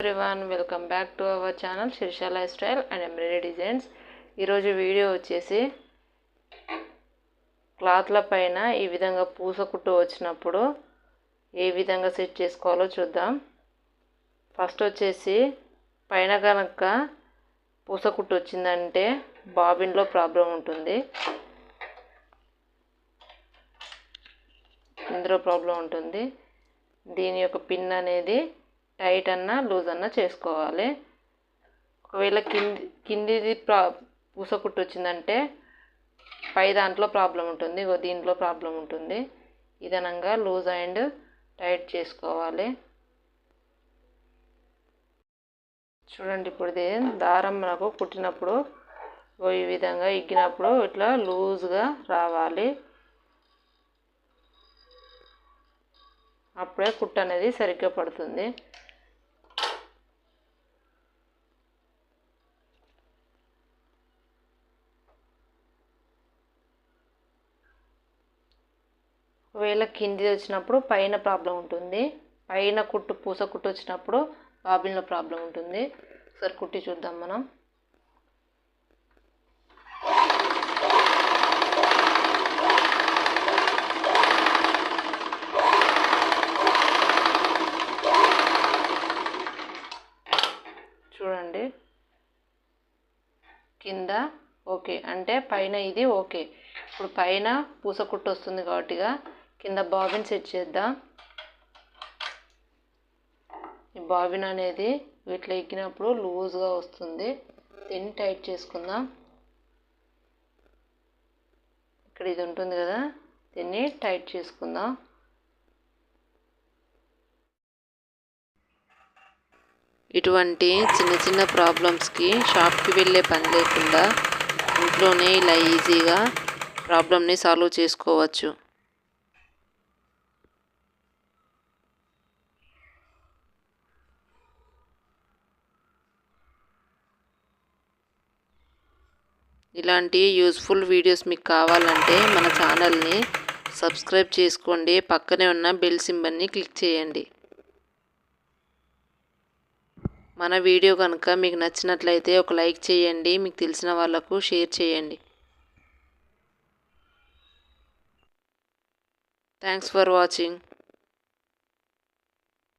Everyone welcome back to our channel Shirsha lifestyle and embroidery designs ఈరోజు video వచ్చేసి క్లాత్ల పైన ఈ విధంగా పూస కుట్టు వచ్చినప్పుడు ఏ విధంగా సెట్ చేసుకోవాలో చూద్దాం. ఫస్ట్ వచ్చేసి పైన కనుక పూస కుట్టు వచ్చిందంటే బాబిన్లో ప్రాబ్లం ఉంటుంది. ఇందులో ప్రాబ్లం ఉంటుంది. దీని యొక్క పిన్ అనేది టైట్ అన్నా లూజ్ అన్నా చేసుకోవాలి. ఒకవేళ కింది కిందిది ప్రా పూస కుట్టు వచ్చిందంటే పై దాంట్లో ప్రాబ్లం ఉంటుంది దీంట్లో ప్రాబ్లం ఉంటుంది. ఇదనంగా లూజ్ అండ్ టైట్ చేసుకోవాలి. చూడండి ఇప్పుడు ఇది దారం మనకు కుట్టినప్పుడు ఈ విధంగా ఇగ్గినప్పుడు ఇట్లా లూజ్గా రావాలి. అప్పుడే కుట్టు అనేది సరిగ్గా పడుతుంది. ఒకవేళ కింది వచ్చినప్పుడు పైన ప్రాబ్లం ఉంటుంది. పైన కుట్టు పూస కుట్టు వచ్చినప్పుడు బాబిన్లో ప్రాబ్లం ఉంటుంది. ఒకసారి కుట్టి చూద్దాం మనం. చూడండి. కింద ఓకే. అంటే పైన ఇది ఓకే. ఇప్పుడు పైన పూస కుట్టు వస్తుంది కాబట్టిగా కింద బాబిన్ సెట్ చేద్దాం. ఈ బాబిన్ అనేది వీటిలో ఎక్కినప్పుడు లూజ్గా వస్తుంది. దీన్ని టైట్ చేసుకుందాం. ఇక్కడ ఇది ఉంటుంది కదా దీన్ని టైట్ చేసుకుందాం. ఇటువంటి చిన్న చిన్న ప్రాబ్లమ్స్కి షాప్కి వెళ్ళే పని లేకుండా ఇంట్లోనే ఇలా ఈజీగా ప్రాబ్లమ్ని సాల్వ్ చేసుకోవచ్చు. ఇలాంటి యూస్ఫుల్ వీడియోస్ మీకు కావాలంటే మన ఛానల్ని సబ్స్క్రైబ్ చేసుకోండి. పక్కనే ఉన్న బెల్ సింబల్ని క్లిక్ చేయండి. మన వీడియో కనుక మీకు నచ్చినట్లయితే ఒక లైక్ చేయండి. మీకు తెలిసిన వాళ్ళకు షేర్ చేయండి. Thanks for watching